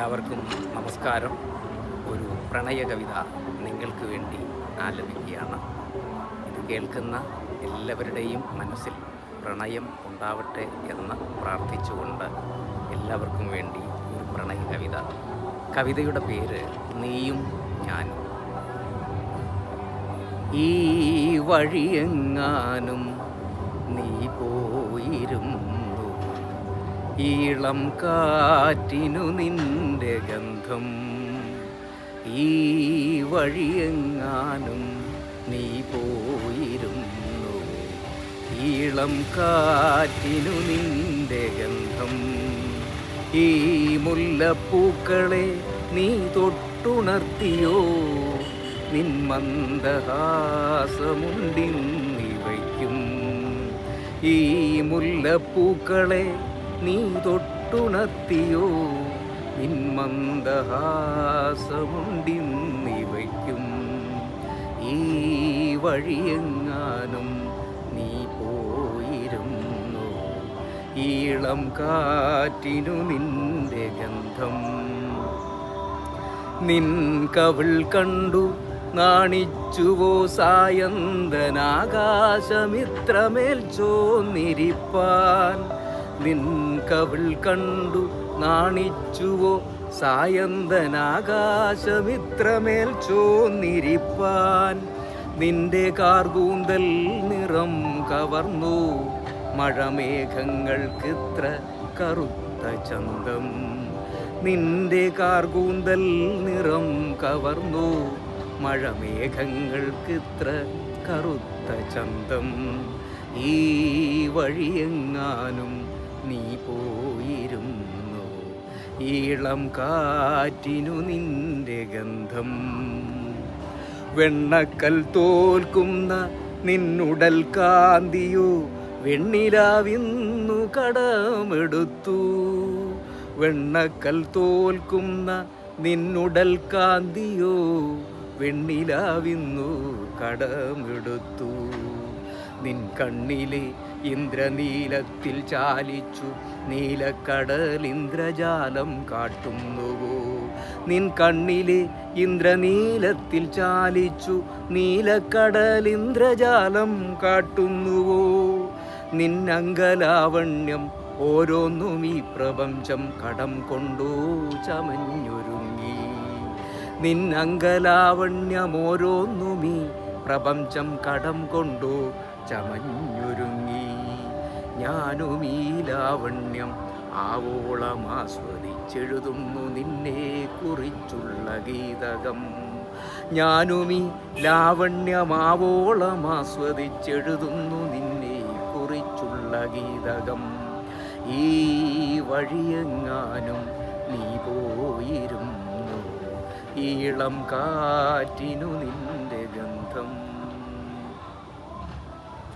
എല്ലാവർക്കും നമസ്കാരം. ഒരു പ്രണയ കവിത നിങ്ങൾക്ക് വേണ്ടി ആലപിക്കുകയാണ്. ഇത് കേൾക്കുന്ന എല്ലാവരുടെയും മനസ്സിൽ പ്രണയം ഉണ്ടാവട്ടെ എന്ന് പ്രാർത്ഥിച്ചുകൊണ്ട് എല്ലാവർക്കും വേണ്ടി ഒരു പ്രണയ കവിത. കവിതയുടെ പേര് നീയും ഞാനും. ഈ വഴിയെങ്ങാനും നീ പോയിരുന്നു. ഈളം കാറ്റിനു നിന്റെ ഗന്ധം ഈ വഴിയെങ്ങാനും നീ പോയിരുന്നു. ഈളം കാറ്റിനു നിന്റെ ഗന്ധം ഈ മുല്ലപ്പൂക്കളെ നീ തൊട്ടുണർത്തിയോ? നിൻ മന്ദഹാസമുണ്ടിന്നിവയ്ക്കും ഈ മുല്ലപ്പൂക്കളെ നീ തൊട്ടുണർത്തിയോ? നിൻ മന്ദഹാസമുണ്ടിന്നിവയ്ക്കും ഈ വഴിയെങ്ങാനും നീ പോയിരുന്നു. ഈളം കാറ്റിനു നിന്റെ ഗന്ധം. നിൻ കവിൾ കണ്ടു നാണിച്ചുവോ സായന്തനാകാശമിത്രമേൽ ചോന്നിരിപ്പാൻ. നിൻ കവിൾ കണ്ടു നാണിച്ചുവോ സായന്തനാകാശമിത്രമേൽ ചോന്നിരിപ്പാൻ. നിന്റെ കാർകൂന്തൽ നിറം കവർന്നു മഴമേഘങ്ങൾക്കിത്ര കറുത്ത ചന്തം. നിന്റെ കാർകൂന്തൽ നിറം കവർന്നു മഴമേഘങ്ങൾക്കിത്ര കറുത്ത ചന്തം. ഈ വഴിയെങ്ങാനും നീ പോയിരുന്നു. ഈളം കാറ്റിനു നിന്റെ ഗന്ധം. വെണ്ണക്കൽ തോൽക്കുന്ന നിന്നുടൽ കാന്തിയോ വെണ്ണിലാവിന്നു കടമെടുത്തു. വെണ്ണക്കൽ തോൽക്കുന്ന നിന്നുടൽ കാന്തിയോ വെണ്ണിലാവിന്നു കടമെടുത്തു. നിൻ കണ്ണിലെ ഇന്ദ്രനീലത്തിൽ ചാലിച്ചു നീലക്കടൽ ഇന്ദ്രജാലം കാട്ടുന്നുവോ? നിൻ കണ്ണിലെ ഇന്ദ്രനീലത്തിൽ ചാലിച്ചു നീലക്കടൽ ഇന്ദ്രജാലം കാട്ടുന്നുവോ? നിന്നങ്കലാവണ്യം ഓരോന്നും ഈ പ്രപഞ്ചം കടം കൊണ്ടോ ചമഞ്ഞൊരുങ്ങി. ഈ പ്രപഞ്ചം കടം കൊണ്ടു ചമഞ്ഞൊരുങ്ങി. ഞാനും ഈ ലാവണ്യം ആവോളം ആസ്വദിച്ചെഴുതുന്നു നിന്നെ കുറിച്ചുള്ള ഗീതകം. ഞാനും ഈ ലാവണ്യമാവോളം ആസ്വദിച്ചെഴുതുന്നു നിന്നെ കുറിച്ചുള്ള ഗീതകം. ഈ വഴിയെങ്ങാനും നീ പോയിരുന്നു? ഈളം കാറ്റിനു നിന്റെ ഗന്ധം.